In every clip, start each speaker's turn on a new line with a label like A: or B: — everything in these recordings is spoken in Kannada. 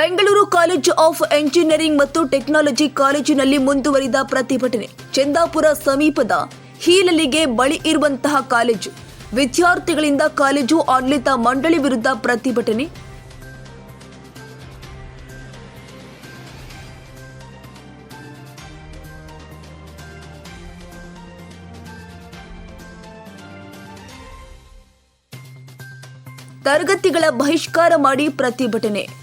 A: ಬೆಂಗಳೂರು ಕಾಲೇಜ್ ಆಫ್ ಎಂಜಿನಿಯರಿಂಗ್ ಮತ್ತು ಟೆಕ್ನಾಲಜಿ ಕಾಲೇಜಿನಲ್ಲಿ ಮುಂದುವರಿದ ಪ್ರತಿಭಟನೆ. ಚಂದಾಪುರ ಸಮೀಪದ ಹೀಲಲಿಗೆ ಬಳಿ ಇರುವಂತಹ ಕಾಲೇಜು. ವಿದ್ಯಾರ್ಥಿಗಳಿಂದ ಕಾಲೇಜು ಆಡಳಿತ ಮಂಡಳಿ ವಿರುದ್ಧ ಪ್ರತಿಭಟನೆ. ತರಗತಿಗಳ ಬಹಿಷ್ಕಾರ ಮಾಡಿ ಪ್ರತಿಭಟನೆ.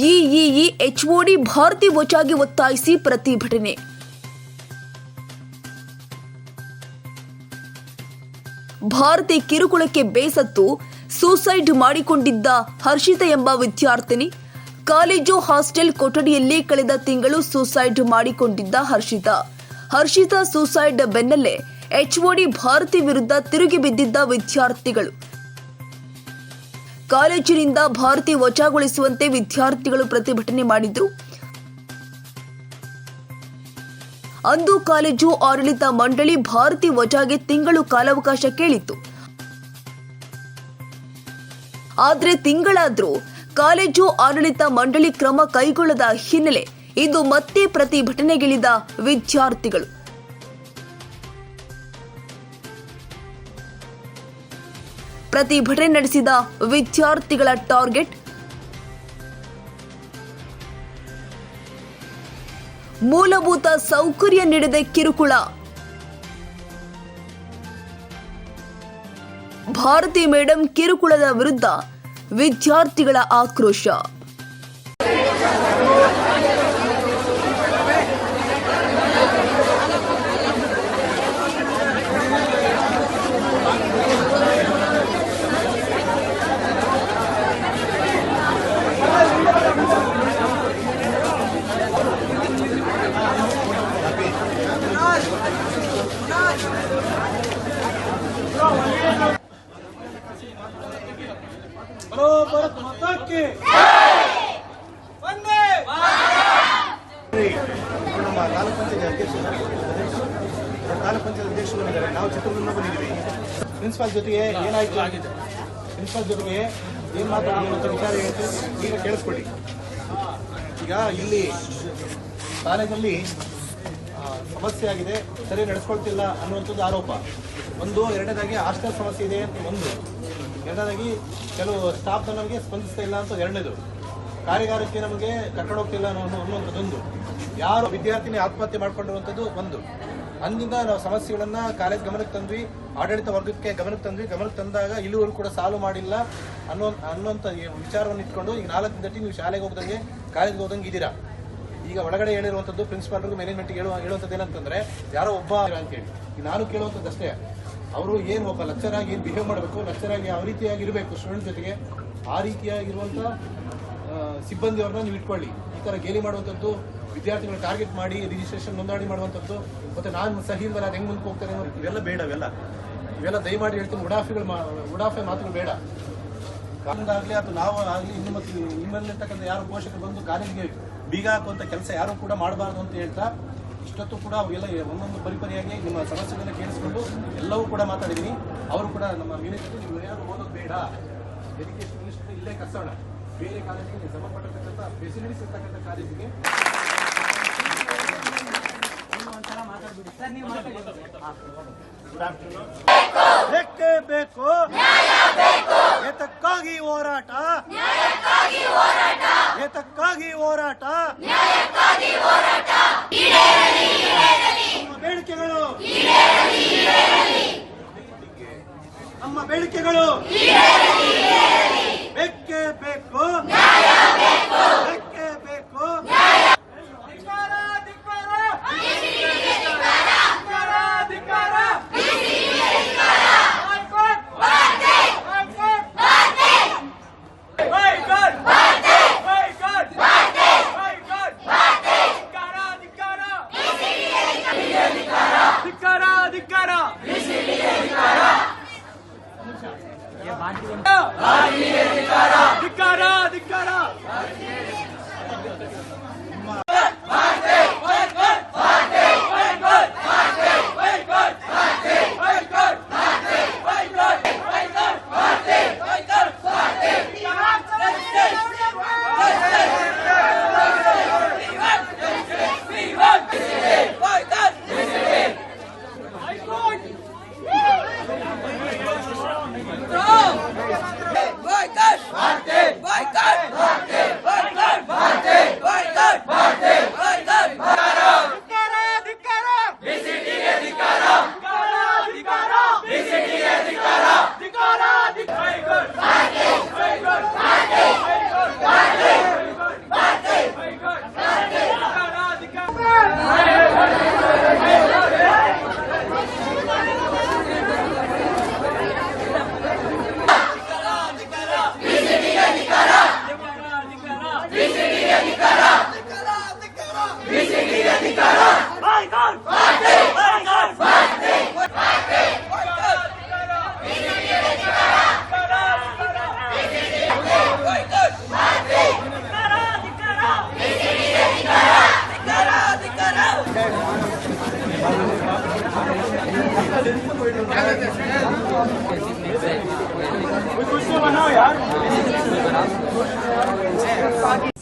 A: ಇಇಇ ಎಚ್ಒಡಿ ಭಾರತಿ ಒಚಾಗಿ ಒತ್ತಾಯಿಸಿ ಪ್ರತಿಭಟನೆ. ಭಾರತಿ ಕಿರುಕುಳಕ್ಕೆ ಬೇಸತ್ತು ಸೂಸೈಡ್ ಮಾಡಿಕೊಂಡಿದ್ದ ಹರ್ಷಿತ ಎಂಬ ವಿದ್ಯಾರ್ಥಿನಿ ಕಾಲೇಜು ಹಾಸ್ಟೆಲ್ ಕೊಠಡಿಯಲ್ಲಿ ಕಳೆದ ತಿಂಗಳು ಸೂಸೈಡ್ ಮಾಡಿಕೊಂಡಿದ್ದ ಹರ್ಷಿತ. ಹರ್ಷಿತ ಸೂಸೈಡ್ ಬೆನ್ನಲ್ಲೇ ಎಚ್ಒಡಿ ಭಾರತಿ ವಿರುದ್ಧ ತಿರುಗಿ ಬಿದ್ದಿದ್ದ ವಿದ್ಯಾರ್ಥಿಗಳು. ಕಾಲೇಜಿನಿಂದ ಭಾರತಿ ವಜಾಗೊಳಿಸುವಂತೆ ವಿದ್ಯಾರ್ಥಿಗಳು ಪ್ರತಿಭಟನೆ ಮಾಡಿದ್ರು. ಅಂದು ಕಾಲೇಜು ಆಡಳಿತ ಮಂಡಳಿ ಭಾರತಿ ವಜಾಗೆ ತಿಂಗಳು ಕಾಲಾವಕಾಶ ಕೇಳಿತ್ತು. ಆದರೆ ತಿಂಗಳಾದರೂ ಕಾಲೇಜು ಆಡಳಿತ ಮಂಡಳಿ ಕ್ರಮ ಕೈಗೊಳ್ಳದ ಹಿನ್ನೆಲೆ ಇಂದು ಮತ್ತೆ ಪ್ರತಿಭಟನೆಗಿಳಿದ ವಿದ್ಯಾರ್ಥಿಗಳು. ಪ್ರತಿಭಟನೆ ನಡೆಸಿದ ವಿದ್ಯಾರ್ಥಿಗಳ ಟಾರ್ಗೆಟ್. ಮೂಲಭೂತ ಸೌಕರ್ಯ ನೀಡದೆ ಕಿರುಕುಳ. ಭಾರತಿ ಮೇಡಂ ಕಿರುಕುಳದ ವಿರುದ್ಧ ವಿದ್ಯಾರ್ಥಿಗಳ ಆಕ್ರೋಶ.
B: ಪ್ರಿನ್ಸಿಪಾಲ್ ಜೊತೆಗೆ ಏನಾಯ್ತು? ಆಗಿದೆ. ಪ್ರಿನ್ಸಿಪಾಲ್ ಜೊತೆಗೆ ಏನು ಮಾತಾಡೋದು ವಿಚಾರ ಹೇಳ್ತು ಈಗ ಕೇಳಿಸ್ಕೊಳ್ಳಿ ಈಗ ಇಲ್ಲಿ ಕಾಲೇಜಲ್ಲಿ ಸಮಸ್ಯೆ ಆಗಿದೆ ಸರಿ ನಡೆಸ್ಕೊಳ್ತಿಲ್ಲ ಅನ್ನುವಂಥದ್ದು ಆರೋಪ. ಒಂದು ಎರಡನೇದಾಗಿ ಹಾಸ್ಟೆಲ್ ಸಮಸ್ಯೆ ಇದೆ ಅಂತ ಒಂದು. ಎರಡನೇದಾಗಿ ಕೆಲವು ಸ್ಟಾಫ್ ನಮಗೆ ಸ್ಪಂದಿಸ್ತಾ ಇಲ್ಲ ಅಂತ ಎರಡನೇದು. ಕಾರ್ಯಾಗಾರಕ್ಕೆ ನಮಗೆ ಕಟ್ಟಡ ಹೋಗ್ತಿಲ್ಲ ಅನ್ನೋ ಅನ್ನುವಂಥದ್ದೊಂದು. ಯಾರು ವಿದ್ಯಾರ್ಥಿನಿ ಆತ್ಮಹತ್ಯೆ ಮಾಡ್ಕೊಂಡಿರುವಂಥದ್ದು ಒಂದು. ಅಂದಿಂದ ನಾವು ಸಮಸ್ಯೆಗಳನ್ನ ಕಾಲೇಜ್ ಗಮನಕ್ಕೆ ತಂದ್ವಿ, ಆಡಳಿತ ವರ್ಗಕ್ಕೆ ಗಮನಕ್ಕೆ ತಂದ್ವಿ. ಗಮನಕ್ಕೆ ತಂದಾಗ ಇಲ್ಲಿವರೆಗೂ ಕೂಡ ಸಾಲ್ವ್ ಮಾಡಿಲ್ಲ ಅನ್ನೋ ಅನ್ನೋಂಥ ವಿಚಾರವನ್ನು ಇಟ್ಕೊಂಡು ಈಗ ನಾಲ್ಕು ದಟ್ಟಿ ನೀವು ಶಾಲೆಗೆ ಹೋಗ್ದಂಗೆ ಕಾಲೇಜ್ಗೆ ಹೋದಂಗೆ ಇದ್ದೀರಾ? ಈಗ ಒಳಗಡೆ ಹೇಳಿರುವಂಥದ್ದು ಪ್ರಿನ್ಸಿಪಾಲ್ರಿಗೂ ಮ್ಯಾನೇಜ್ಮೆಂಟ್ ಹೇಳುವ ಹೇಳುವಂಥದ್ದು ಏನಂತಂದ್ರೆ ಯಾರೋ ಒಬ್ಬ ಅಂತೇಳಿ ಈಗ ನಾನು ಕೇಳುವಂಥದ್ದು ಅಷ್ಟೇ. ಅವರು ಏನು ಒಬ್ಬ ಲೆಕ್ಚರ್ ಆಗಿ ಏನು ಬಿಹೇವ್ ಮಾಡಬೇಕು ಲೆಕ್ಚರ್ ಆಗಿ ಯಾವ ರೀತಿಯಾಗಿ ಇರಬೇಕು ಸ್ಟೂಡೆಂಟ್ ಜೊತೆಗೆ, ಆ ರೀತಿಯಾಗಿರುವಂಥ ಸಿಬ್ಬಂದಿಯವ್ರನ್ನ ನೀವು ಇಟ್ಕೊಳ್ಳಿ. ಈ ಥರ ಗೇಲಿ ಮಾಡುವಂಥದ್ದು ವಿದ್ಯಾರ್ಥಿಗಳನ್ನ ಟಾರ್ಗೆಟ್ ಮಾಡಿ ರಿಜಿಸ್ಟ್ರೇಷನ್ ನೋಂದಣಿ ಮಾಡುವಂಥದ್ದು, ಮತ್ತೆ ನಾನು ಸಹಿ ಇಲ್ವಲ್ಲ ಅದು ಹೆಂಗ್ ಮುಂದಕ್ಕೆ ಹೋಗ್ತಾರೆ ಇವೆಲ್ಲ ಬೇಡ, ಇವೆಲ್ಲ. ಇವೆಲ್ಲ ದಯಮಾಡಿ ಹೇಳ್ತೀನಿ ಉಡಾಫೆಗಳು ಉಡಾಫೆ ಮಾತುಗಳು ಬೇಡ. ಕಾನೂನಾಗಲಿ ಅಥವಾ ನಾವು ಆಗಲಿ ಇನ್ನು ಮತ್ತು ನಿಮ್ಮಲ್ಲಿರ್ತಕ್ಕಂಥ ಯಾರು ಪೋಷಕರು ಬಂದು ಕಾಲೇಜಿಗೆ ಬೀಗ ಹಾಕುವಂಥ ಕೆಲಸ ಯಾರು ಕೂಡ ಮಾಡಬಾರ್ದು ಅಂತ ಹೇಳ್ತಾ, ಇಷ್ಟೊತ್ತು ಕೂಡ ಅವೆಲ್ಲ ಒಂದೊಂದು ಪರಿಪರಿಯಾಗಿ ನಿಮ್ಮ ಸಮಸ್ಯೆಗಳನ್ನ ಕೇಳಿಸ್ಕೊಂಡು ಎಲ್ಲವೂ ಕೂಡ ಮಾತಾಡಿದ್ದೀನಿ. ಅವರು ಕೂಡ ನಮ್ಮ ಮೀನಿಗೆ ನೀವು ಯಾರು ಓದೋದು ಬೇಡ. ಎಜುಕೇಷನ್ ಇಲ್ಲೇ ಕಸೋಣ ಬೇರೆ ಕಾಲೇಜಿಗೆ ಸಂಬಂಧಪಟ್ಟಿರ್ತಕ್ಕಂಥ ಫೆಸಿಲಿಟೀಸ್ ಇರ್ತಕ್ಕಂಥ ಕಾಲೇಜಿಗೆ
C: ಬೇಕೇ. ಬೇಕು. ಎತ್ತಕ್ಕಾಗಿ ಹೋರಾಟ. ಎತ್ತಕ್ಕಾಗಿ ಹೋರಾಟ. ನಮ್ಮ ಬೇಡಿಕೆಗಳು. ನಮ್ಮ ಬೇಡಿಕೆಗಳು.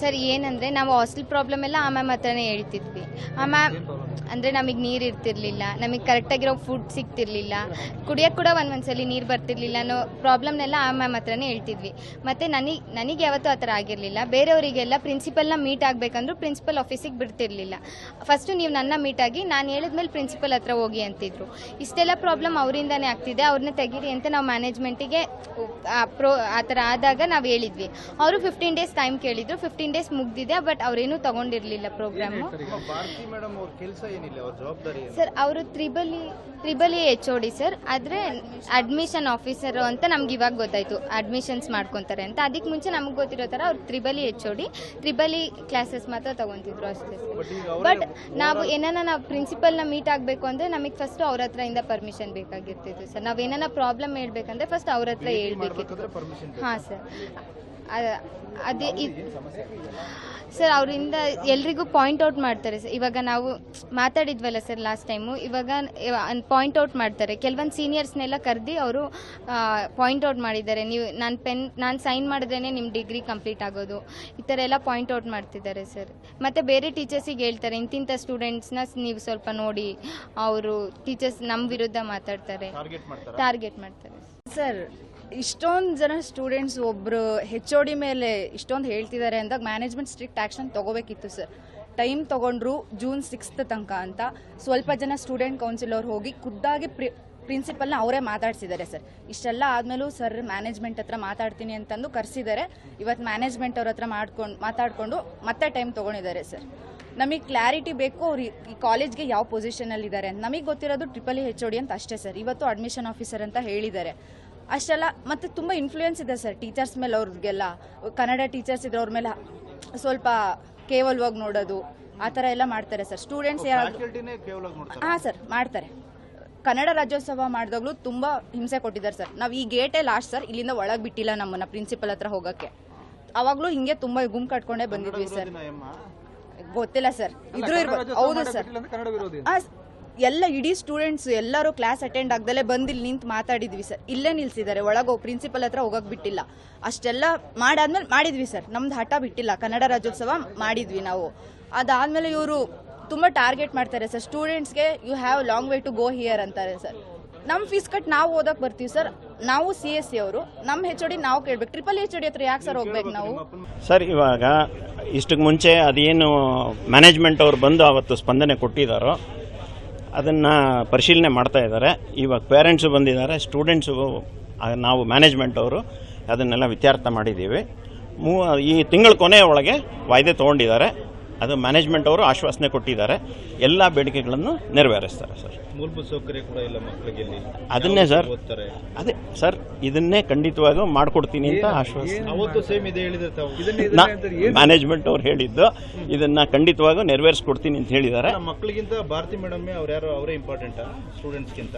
D: ಸರ್ ಏನಂದ್ರೆ ನಾವು ಹಾಸ್ಟೆಲ್ ಪ್ರಾಬ್ಲಮ್ ಎಲ್ಲ ಆ ಮ್ಯಾಮ್ ಹತ್ರನೇ ಹೇಳ್ತಿದ್ವಿ. ಆ ಮ್ಯಾಮ್ ಅಂದರೆ ನಮಗೆ ನೀರು ಇರ್ತಿರ್ಲಿಲ್ಲ ನಮಗೆ ಕರೆಕ್ಟಾಗಿರೋ ಫುಡ್ ಸಿಗ್ತಿರ್ಲಿಲ್ಲ. ಕುಡಿಯೋಕ್ಕೆ ಕೂಡ ಒಂದೊಂದ್ಸಲಿ ನೀರು ಬರ್ತಿರ್ಲಿಲ್ಲ ಅನ್ನೋ ಪ್ರಾಬ್ಲಮ್ನೆಲ್ಲ ಆ ಮ್ಯಾಮ್ ಹತ್ರನೇ ಹೇಳ್ತಿದ್ವಿ. ಮತ್ತು ನನಗೆ ನನಗೆ ಯಾವತ್ತೂ ಆ ಥರ ಆಗಿರಲಿಲ್ಲ. ಬೇರೆಯವರಿಗೆಲ್ಲ ಪ್ರಿನ್ಸಿಪಲ್ನ ಮೀಟ್ ಆಗಬೇಕಂದ್ರೂ ಪ್ರಿನ್ಸಿಪಲ್ ಆಫೀಸಿಗೆ ಬಿಡ್ತಿರ್ಲಿಲ್ಲ. ಫಸ್ಟು ನೀವು ನನ್ನ ಮೀಟ್ ಆಗಿ ನಾನು ಹೇಳಿದ್ಮೇಲೆ ಪ್ರಿನ್ಸಿಪಲ್ ಹತ್ರ ಹೋಗಿ ಅಂತಿದ್ರು. ಇಷ್ಟೆಲ್ಲ ಪ್ರಾಬ್ಲಮ್ ಅವರಿಂದನೇ ಆಗ್ತಿದೆ. ಅವ್ರನ್ನ ತೆಗೀರಿ ಅಂತ ನಾವು ಮ್ಯಾನೇಜ್ಮೆಂಟಿಗೆ ಪ್ರೋ ಆ ಥರ ಆದಾಗ ನಾವು ಹೇಳಿದ್ವಿ. ಅವರು ಫಿಫ್ಟೀನ್ ಡೇಸ್ ಟೈಮ್ ಕೇಳಿದ್ರು. ಫಿಫ್ಟೀನ್ ಡೇಸ್ ಮುಗ್ದಿದೆ ಬಟ್ ಅವರೇನೂ ತೊಗೊಂಡಿರಲಿಲ್ಲ ಪ್ರೋಗ್ರಾಮು ಸರ್ ಅವರು Tribali Tribali H O D sir. ಆದರೆ ಅಡ್ಮಿಷನ್ ಆಫೀಸರು ಅಂತ ನಮ್ಗೆ ಇವಾಗ ಗೊತ್ತಾಯಿತು. ಅಡ್ಮಿಷನ್ಸ್ ಮಾಡ್ಕೊತಾರೆ ಅಂತ. ಅದಕ್ಕೆ ಮುಂಚೆ ನಮ್ಗೆ ಗೊತ್ತಿರೋ ಥರ ಅವ್ರು Tribali H O D Tribali classes ಮಾತ್ರ ತಗೊಂತಿದ್ರು ಅಷ್ಟೇ ಸರ್. ಬಟ್ ನಾವು ಏನಾನ ನಾವು ಪ್ರಿನ್ಸಿಪಲ್ನ ಮೀಟ್ ಆಗಬೇಕು ಅಂದರೆ ನಮಗೆ ಫಸ್ಟ್ ಅವ್ರ ಹತ್ರ ಇಂದ ಪರ್ಮಿಷನ್ ಬೇಕಾಗಿರ್ತಿತ್ತು ಸರ್. ನಾವು ಏನಾನ ಪ್ರಾಬ್ಲಮ್ ಹೇಳ್ಬೇಕಂದ್ರೆ ಫಸ್ಟ್ ಅವ್ರ ಹತ್ರ ಹೇಳ್ಬೇಕಿತ್ತು. ಹಾಂ ಸರ್. ಅದೇ ಇ ಸರ್ ಅವರಿಂದ ಎಲ್ರಿಗೂ ಪಾಯಿಂಟ್ ಔಟ್ ಮಾಡ್ತಾರೆ ಸರ್. ಇವಾಗ ನಾವು ಮಾತಾಡಿದ್ವಲ್ಲ ಸರ್ ಲಾಸ್ಟ್ ಟೈಮು ಇವಾಗ ಪಾಯಿಂಟ್ ಔಟ್ ಮಾಡ್ತಾರೆ. ಕೆಲವೊಂದು ಸೀನಿಯರ್ಸ್ನೆಲ್ಲ ಕರೆದಿ ಅವರು ಪಾಯಿಂಟ್ ಔಟ್ ಮಾಡಿದ್ದಾರೆ. ನೀವು ನಾನು ಪೆನ್ ನಾನು ಸೈನ್ ಮಾಡಿದ್ರೇ ನಿಮ್ಮ ಡಿಗ್ರಿ ಕಂಪ್ಲೀಟ್ ಆಗೋದು. ಈ ಥರ ಎಲ್ಲ ಪಾಯಿಂಟ್ ಔಟ್ ಮಾಡ್ತಿದ್ದಾರೆ ಸರ್. ಮತ್ತು ಬೇರೆ ಟೀಚರ್ಸಿಗೆ ಹೇಳ್ತಾರೆ ಇಂತಿಂಥ ಸ್ಟೂಡೆಂಟ್ಸ್ನ ನೀವು ಸ್ವಲ್ಪ ನೋಡಿ. ಅವರು ಟೀಚರ್ಸ್ ನಮ್ಮ ವಿರುದ್ಧ ಮಾತಾಡ್ತಾರೆ.
B: ಟಾರ್ಗೆಟ್ ಮಾಡ್ತಾರೆ?
E: ಸರ್ ಇಷ್ಟೊಂದು ಜನ ಸ್ಟೂಡೆಂಟ್ಸ್ ಒಬ್ಬರು ಹೆಚ್ ಒ ಡಿ ಮೇಲೆ ಇಷ್ಟೊಂದು ಹೇಳ್ತಿದ್ದಾರೆ ಅಂದಾಗ ಮ್ಯಾನೇಜ್ಮೆಂಟ್ ಸ್ಟ್ರಿಕ್ಟ್ ಆ್ಯಕ್ಷನ್ ತೊಗೋಬೇಕಿತ್ತು ಸರ್ ಟೈಮ್ ತೊಗೊಂಡ್ರು ಜೂನ್ ಸಿಕ್ಸ್ತ್ ತನಕ ಅಂತ. ಸ್ವಲ್ಪ ಜನ ಸ್ಟೂಡೆಂಟ್ ಕೌನ್ಸಿಲ್ ಅವ್ರು ಹೋಗಿ ಖುದ್ದಾಗಿ ಪ್ರಿ ಪ್ರಿನ್ಸಿಪಲ್ನ ಅವರೇ ಮಾತಾಡ್ಸಿದ್ದಾರೆ ಸರ್ ಇಷ್ಟೆಲ್ಲ ಆದಮೇಲೂ ಸರ್ ಮ್ಯಾನೇಜ್ಮೆಂಟ್ ಹತ್ರ ಮಾತಾಡ್ತೀನಿ ಅಂತಂದು ಕರೆಸಿದ್ದಾರೆ. ಇವತ್ತು ಮ್ಯಾನೇಜ್ಮೆಂಟ್ ಅವ್ರ ಹತ್ರ ಮಾಡ್ಕೊಂಡು, ಮಾತಾಡಿಕೊಂಡು ಮತ್ತೆ ಟೈಮ್ ತೊಗೊಂಡಿದ್ದಾರೆ ಸರ್ ನಮಗೆ ಕ್ಲಾರಿಟಿ ಬೇಕು, ಅವ್ರು ಈ- ಕಾಲೇಜ್ಗೆ ಯಾವ ಪೊಸಿಷನಲ್ಲಿದ್ದಾರೆ ನಮಗೆ ಗೊತ್ತಿರೋದು ಟ್ರಿಪಲ್ ಓ ಡಿ ಅಂತ ಅಷ್ಟೇ ಸರ್ ಇವತ್ತು ಅಡ್ಮಿಷನ್ ಆಫೀಸರ್ ಅಂತ ಹೇಳಿದ್ದಾರೆ. ಅಷ್ಟೆಲ್ಲ ಮತ್ತೆ ತುಂಬ ಇನ್ಫ್ಲೂಯೆನ್ಸ್ ಇದೆ ಸರ್ ಟೀಚರ್ಸ್ ಮೇಲೆ ಅವ್ರಿಗೆಲ್ಲ. ಕನ್ನಡ ಟೀಚರ್ಸ್ ಇದ್ರೆ ಅವ್ರ ಮೇಲೆ ಸ್ವಲ್ಪ ಕೇವಲವಾಗಿ ನೋಡೋದು ಆ ಥರ ಎಲ್ಲ ಮಾಡ್ತಾರೆ ಸರ್ ಸ್ಟೂಡೆಂಟ್ಸ್ ಯಾರು ಹಾಂ ಸರ್ ಮಾಡ್ತಾರೆ. ಕನ್ನಡ ರಾಜ್ಯೋತ್ಸವ ಮಾಡಿದಾಗಲೂ ತುಂಬ ಹಿಂಸೆ ಕೊಟ್ಟಿದ್ದಾರೆ ಸರ್ ನಾವು ಈ ಗೇಟೇ ಲಾಸ್ಟ್ ಸರ್ ಇಲ್ಲಿಂದ ಒಳಗೆ ಬಿಟ್ಟಿಲ್ಲ ನಮ್ಮನ್ನು ಪ್ರಿನ್ಸಿಪಲ್ ಹತ್ರ ಹೋಗೋಕ್ಕೆ. ಅವಾಗಲೂ ಹಿಂಗೆ ತುಂಬ ಗುಂಪು ಕಟ್ಕೊಂಡೇ ಬಂದಿದ್ವಿ ಸರ್ ಗೊತ್ತಿಲ್ಲ ಸರ್ ಇದ್ರೂ ಇರ್ಬೋದು ಹೌದು ಸರ್ ಎಲ್ಲ ಇಡೀ ಸ್ಟೂಡೆಂಟ್ಸ್ ಎಲ್ಲರೂ ಕ್ಲಾಸ್ ಅಟೆಂಡ್ ಆಗ್ದಲೇ ಬಂದು ಇಲ್ಲಿ ನಿಂತು ಮಾತಾಡಿದ್ವಿ ಸರ್ ಇಲ್ಲೇ ನಿಲ್ಸಿದ್ದಾರೆ ಒಳಗೆ ಪ್ರಿನ್ಸಿಪಲ್ ಹತ್ರ ಹೋಗಕ್ ಬಿಟ್ಟಿಲ್ಲ. ಅಷ್ಟೆಲ್ಲ ಮಾಡಾದ್ಮೇಲೆ ಮಾಡಿದ್ವಿ ಸರ್ ನಮ್ದು ಹಠ ಬಿಟ್ಟಿಲ್ಲ, ಕನ್ನಡ ರಾಜ್ಯೋತ್ಸವ ಮಾಡಿದ್ವಿ ನಾವು. ಅದಾದ್ಮೇಲೆ ಇವರು ತುಂಬ ಟಾರ್ಗೆಟ್ ಮಾಡ್ತಾರೆ ಸರ್ ಸ್ಟೂಡೆಂಟ್ಸ್ಗೆ you have long way to go here ಅಂತಾರೆ ಸರ್ ನಮ್ಮ ಫೀಸ್ ಕಟ್ ನಾವು ಓದಕ್ ಬರ್ತೀವಿ ಸರ್ ನಾವು ಸಿ ಎಸ್ ಸಿ ಅವರು. ನಮ್ಮ ಹೆಚ್ ಡಿ ನಾವು ಕೇಳ್ಬೇಕು. ಟ್ರಿಪಲ್ ಹೆಚ್ ಡಿ ಹತ್ರ ಯಾಕೆ ಸರ್ ಹೋಗ್ಬೇಕು ನಾವು?
F: ಸರ್ ಇವಾಗ ಇಷ್ಟಕ್ಕೆ ಮುಂಚೆ ಅದೇನು ಮ್ಯಾನೇಜ್ಮೆಂಟ್ ಅವ್ರು ಬಂದು ಅವತ್ತು ಸ್ಪಂದನೆ ಕೊಟ್ಟಿದ್ದಾರೋ ಅದನ್ನು ಪರಿಶೀಲನೆ ಮಾಡ್ತಾ ಇದ್ದಾರೆ. ಇವಾಗ ಪೇರೆಂಟ್ಸು ಬಂದಿದ್ದಾರೆ ಸ್ಟೂಡೆಂಟ್ಸು ನಾವು ಮ್ಯಾನೇಜ್ಮೆಂಟ್ ಅವರು ಅದನ್ನೆಲ್ಲ ವಿಚಾರ ಮಾಡಿದ್ದೀವಿ. ಮೂ, ಈ ತಿಂಗಳ ಕೊನೆಯ ಒಳಗೆ ವಾಯ್ದೆ ತೊಗೊಂಡಿದ್ದಾರೆ. ಅದು ಮ್ಯಾನೇಜ್ಮೆಂಟ್ ಅವರು ಆಶ್ವಾಸನೆ ಕೊಟ್ಟಿದ್ದಾರೆ. ಎಲ್ಲ ಬೇಡಿಕೆಗಳನ್ನು ನೆರವೇರಿಸ್ತಾರೆ ಸರ್.
B: ಮೂಲಭೂತ ಸೌಕರ್ಯ ಕೂಡ ಇಲ್ಲ ಮಕ್ಕಳಿಗೆ ಇಲ್ಲಿ.
F: ಅದನ್ನೇ ಸರ್ ಅದೇ ಸರ್ ಇದನ್ನೇ ಖಂಡಿತವಾಗೂ ಮಾಡಿಕೊಡ್ತೀನಿ ಅಂತ ಆಶ್ವಾಸನೆ.
B: ಅವತ್ತು ಸೇಮ್ ಇದೆ ಹೇಳಿದ್ರೆ ತಾವು.
F: ನಾ ಮ್ಯಾನೇಜ್ಮೆಂಟ್ ಅವ್ರು ಹೇಳಿದ್ದು ಇದನ್ನ ಖಂಡಿತವಾಗೂ ನೆರವೇರಿಸ್ಕೊಡ್ತೀನಿ ಅಂತ ಹೇಳಿದ್ದಾರೆ.
B: ನಮ್ಮ ಮಕ್ಕಳಿಗಿಂತ ಭಾರತಿ ಮೇಡಮ್ ಅವ್ರು ಯಾರು ಅವರೇ ಇಂಪಾರ್ಟೆಂಟ್ ಸ್ಟೂಡೆಂಟ್ಸ್ಗಿಂತ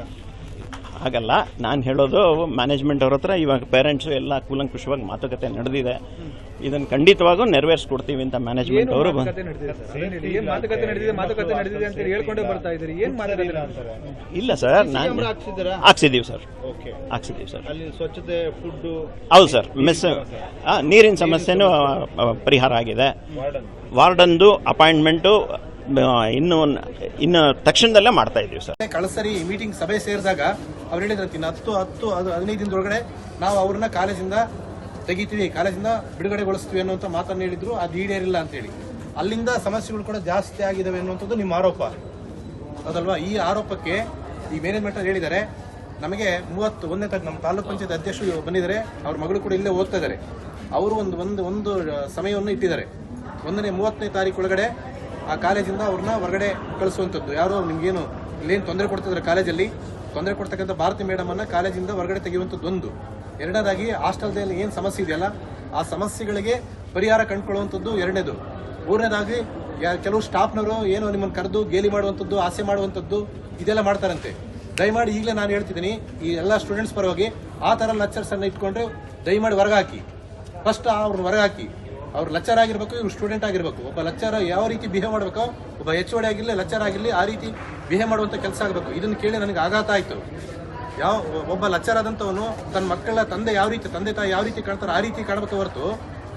F: ಹಾಗಲ್ಲ ನಾನು ಹೇಳೋದು ಮ್ಯಾನೇಜ್ಮೆಂಟ್ ಅವ್ರ ಹತ್ರ ಇವಾಗ ಪೇರೆಂಟ್ಸು ಎಲ್ಲ ಕೂಲಂಕುಷವಾಗಿ ಮಾತುಕತೆ ನಡೆದಿದೆ. ಇದನ್ನು ಖಂಡಿತವಾಗೂ ನೆರವೇರಿಸ್ಕೊಡ್ತೀವಿ ಅಂತ ಮ್ಯಾನೇಜ್ಮೆಂಟ್ ಅವರು ಬಂದು
G: ಏನ್ ಮಾತುಕತೆ ನಡೆದಿದೆ ಮಾತುಕತೆ ನಡೆದಿದೆ ಅಂತ ಹೇಳ್ಕೊಂಡೇ ಬರ್ತಾ ಇದ್ರಿ ಏನ್ ಮಾತಾಡಿಲ್ಲ
B: ಅಂತಾರೆ
F: ಇಲ್ಲ ಸರ್. ನಾನು ಹಾಕ್ಸಿದ್ದೀವಿ ಸರ್.
B: ಓಕೆ.
F: ಹಾಕ್ಸಿದ್ದೀವಿ ಸರ್.
B: ಅಲ್ಲಿ ಸ್ವಚ್ಛತೆ ಫುಡ್
F: ಹೌದು ಸರ್ ಮಿಸ್ ನೀರಿನ ಸಮಸ್ಯೆನೂ ಪರಿಹಾರ ಆಗಿದೆ.
B: ವಾರ್ಡನ್
F: ವಾರ್ಡನ್ದು ಅಪಾಯಿಂಟ್ಮೆಂಟು ಇನ್ನು ಇನ್ನು ತಕ್ಷಣದಲ್ಲೇ ಮಾಡ್ತಾ ಇದ್ದೀವಿ ಸರ್.
B: ಕಳೆದ ಸರಿ ಮೀಟಿಂಗ್ ಸಭೆ ಸೇರಿದಾಗ ಅವ್ರು ಹೇಳಿದ್ರು ಹತ್ತು ಹತ್ತು ಅದು ಹದಿನೈದು ದಿನದೊಳಗಡೆ ನಾವು ಅವ್ರನ್ನ ಕಾಲೇಜಿಂದ ತೆಗಿತೀವಿ ಕಾಲೇಜಿಂದ ಬಿಡುಗಡೆಗೊಳಿಸ್ತೀವಿ ಅನ್ನುವಂಥ ಮಾತನ್ನು ಹೇಳಿದ್ರು, ಅದು ಈಡೇರಿಲ್ಲ ಅಂತೇಳಿ. ಅಲ್ಲಿಂದ ಸಮಸ್ಯೆಗಳು ಕೂಡ ಜಾಸ್ತಿ ಆಗಿದಾವೆ ಅನ್ನುವಂಥದ್ದು ನಿಮ್ಮ ಆರೋಪ. ಹೌದಲ್ವಾ? ಈ ಆರೋಪಕ್ಕೆ ಈ ಮ್ಯಾನೇಜ್ಮೆಂಟ್ ಹೇಳಿದ್ದಾರೆ, ನಮಗೆ ಮೂವತ್ತು ಒಂದನೇ ತಾರೀಕು ನಮ್ಮ ತಾಲೂಕು ಪಂಚಾಯತ್ ಅಧ್ಯಕ್ಷರು ಬಂದಿದ್ದಾರೆ, ಅವ್ರ ಮಗಳು ಕೂಡ ಇಲ್ಲೇ ಓದ್ತಾ ಇದ್ದಾರೆ. ಅವರು ಒಂದು ಒಂದು ಒಂದು ಸಮಯವನ್ನು ಇಟ್ಟಿದ್ದಾರೆ. ಒಂದನೇ, ಮೂವತ್ತನೇ ತಾರೀಕು ಒಳಗಡೆ ಆ ಕಾಲೇಜಿಂದ ಅವ್ರನ್ನ ಹೊರಗಡೆ ಕಳಿಸುವಂಥದ್ದು. ಯಾರೋ ನಿಮ್ಗೇನು, ಇಲ್ಲೇನು ತೊಂದರೆ ಕೊಡ್ತಿದ್ದಾರೆ ಕಾಲೇಜಲ್ಲಿ, ತೊಂದರೆ ಕೊಡ್ತಕ್ಕಂಥ ಭಾರತಿ ಮೇಡಮನ್ನು ಕಾಲೇಜಿಂದ ಹೊರಗಡೆ ತೆಗೆಯುವಂಥದ್ದು ಒಂದು. ಎರಡನೇದಾಗಿ ಹಾಸ್ಟೆಲ್ದಲ್ಲಿ ಏನು ಸಮಸ್ಯೆ ಇದೆಯಲ್ಲ, ಆ ಸಮಸ್ಯೆಗಳಿಗೆ ಪರಿಹಾರ ಕಂಡುಕೊಳ್ಳುವಂಥದ್ದು ಎರಡನೇದು. ಮೂರನೇದಾಗಿ ಕೆಲವು ಸ್ಟಾಫ್ನವರು ಏನು ನಿಮ್ಮನ್ನು ಕರೆದು ಗೇಲಿ ಮಾಡುವಂಥದ್ದು, ಆಸೆ ಮಾಡುವಂಥದ್ದು, ಇದೆಲ್ಲ ಮಾಡ್ತಾರಂತೆ. ದಯಮಾಡಿ ಈಗಲೇ ನಾನು ಹೇಳ್ತಿದ್ದೀನಿ, ಈ ಎಲ್ಲ ಸ್ಟೂಡೆಂಟ್ಸ್ ಪರವಾಗಿ ಆ ಥರ ಲೆಕ್ಚರ್ಸನ್ನು ಇಟ್ಕೊಂಡು ದಯಮಾಡಿ ಹೊರಗೆ ಹಾಕಿ ಫಸ್ಟ್ ಅವ್ರನ್ನ ಹೊರಗೆ ಹಾಕಿ ಅವ್ರು ಲೆಕ್ಚರ್ ಆಗಿರಬೇಕು, ಇವ್ರು ಸ್ಟೂಡೆಂಟ್ ಆಗಿರಬೇಕು. ಒಬ್ಬ ಲೆಕ್ಚರ್ ಯಾವ ರೀತಿ ಬಿಹೇವ್ ಮಾಡಬೇಕು, ಒಬ್ಬ ಎಚ್ ಓಡಿ ಆಗಿರಲಿ ಲೆಕ್ಚರ್ ಆಗಿರಲಿ, ಆ ರೀತಿ ಬಿಹೇವ್ ಮಾಡುವಂಥ ಕೆಲಸ ಆಗಬೇಕು. ಇದನ್ನು ಕೇಳಿ ನನಗೆ ಆಘಾತ ಆಯ್ತು. ಯಾವ ಒಬ್ಬ ಲಚ್ಚರ್ ಆದಂಥವನು ತನ್ನ ಮಕ್ಕಳ ತಂದೆ ಯಾವ ರೀತಿ ತಂದೆ ತಾಯಿ ಯಾವ ರೀತಿ ಕಾಣ್ತಾರೆ ಆ ರೀತಿ ಕಾಣಬೇಕು ಹೊರತು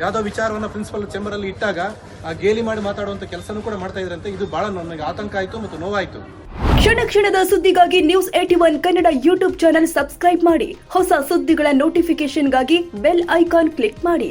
B: ಯಾವುದೋ ವಿಚಾರವನ್ನ ಪ್ರಿನ್ಸಿಪಲ್ ಚೇಂಬರ್ ಅಲ್ಲಿ ಇಟ್ಟಾಗ ಆ ಗೇಲಿ ಮಾಡಿ ಮಾತಾಡುವಂತ ಕೆಲಸನೂ ಕೂಡ ಮಾಡ್ತಾ ಇದ್ರಂತೆ ಇದು ಬಹಳ ನನಗೆ ಆತಂಕ ಆಯಿತು ಮತ್ತು ನೋವಾಯಿತು.
A: ಕ್ಷಣ ಕ್ಷಣದ ಸುದ್ದಿಗಾಗಿ news eighty one Kannada YouTube channel subscribe ಮಾಡಿ. ಹೊಸ ಸುದ್ದಿಗಳ ನೋಟಿಫಿಕೇಶನ್ಗಾಗಿ ಬೆಲ್ ಐಕಾನ್ ಕ್ಲಿಕ್ ಮಾಡಿ.